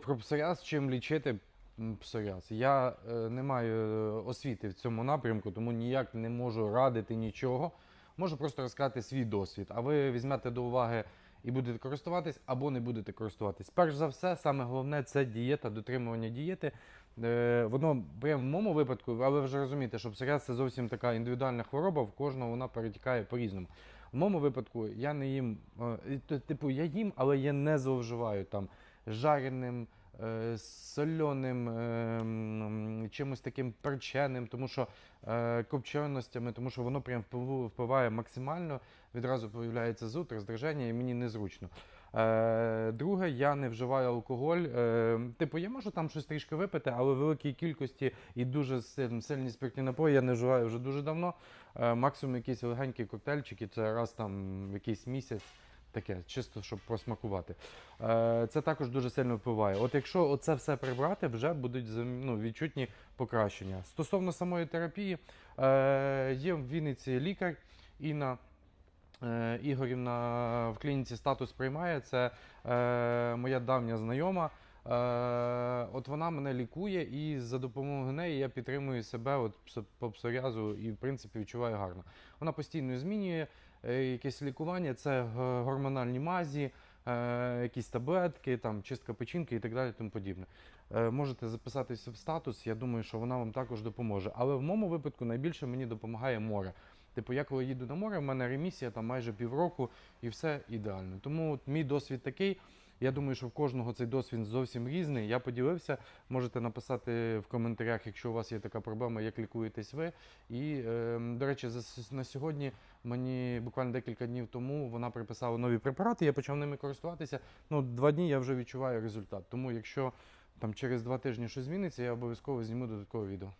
Про псоріаз, чим лічити псоріаз. Я е, не маю е, освіти в цьому напрямку, тому ніяк не можу радити нічого. Можу просто розказати свій досвід. А ви візьмете до уваги і будете користуватись або не будете користуватись. Перш за все, саме головне це дієта, дотримування дієти. Е, воно прям в моєму випадку, але ви вже розумієте, що псоріаз це зовсім така індивідуальна хвороба, в кожного вона перетікає по-різному. В моєму випадку я не їм, типу, я їм, але я не зловживаю там жареним, е, соленим, е, чимось таким перченим, тому що е, копченостями, тому що воно прям впливає максимально. Відразу появляється зуд, роздраження, і мені незручно. Е, друге, я не вживаю алкоголь. Е, типу, я можу там щось трішки випити, але в великій кількості і дуже силь- сильні спиртні напої я не вживаю вже дуже давно. Е, максимум якісь легенькі коктейльчики, це раз там якийсь місяць. Таке, чисто щоб просмакувати. Е, це також дуже сильно впливає. От якщо оце все прибрати, вже будуть ну, відчутні покращення. Стосовно самої терапії, е, є в Вінниці лікар Інна. Е, Ігорівна в клініці статус приймає. Це моя давня знайома. Е, от вона мене лікує, і за допомогою неї я підтримую себе от, по псоріазу і в принципі відчуваю гарно. Вона постійно змінює е, якесь лікування, це гормональні мазі, е, якісь таблетки, там, чистка печінки і так далі. Тому подібне. Е, можете записатися в статус, я думаю, що вона вам також допоможе. Але в моєму випадку найбільше мені допомагає море. Типу, я коли їду на море, в мене ремісія там майже півроку і все ідеально. Тому от мій досвід такий. Я думаю, що в кожного цей досвід зовсім різний. Я поділився. Можете написати в коментарях, якщо у вас є така проблема, як лікуєтесь ви. І, е, до речі, на сьогодні мені буквально декілька днів тому вона приписала нові препарати, я почав ними користуватися. Ну, два дні я вже відчуваю результат. Тому якщо там через два тижні щось зміниться, я обов'язково зніму додаткове відео.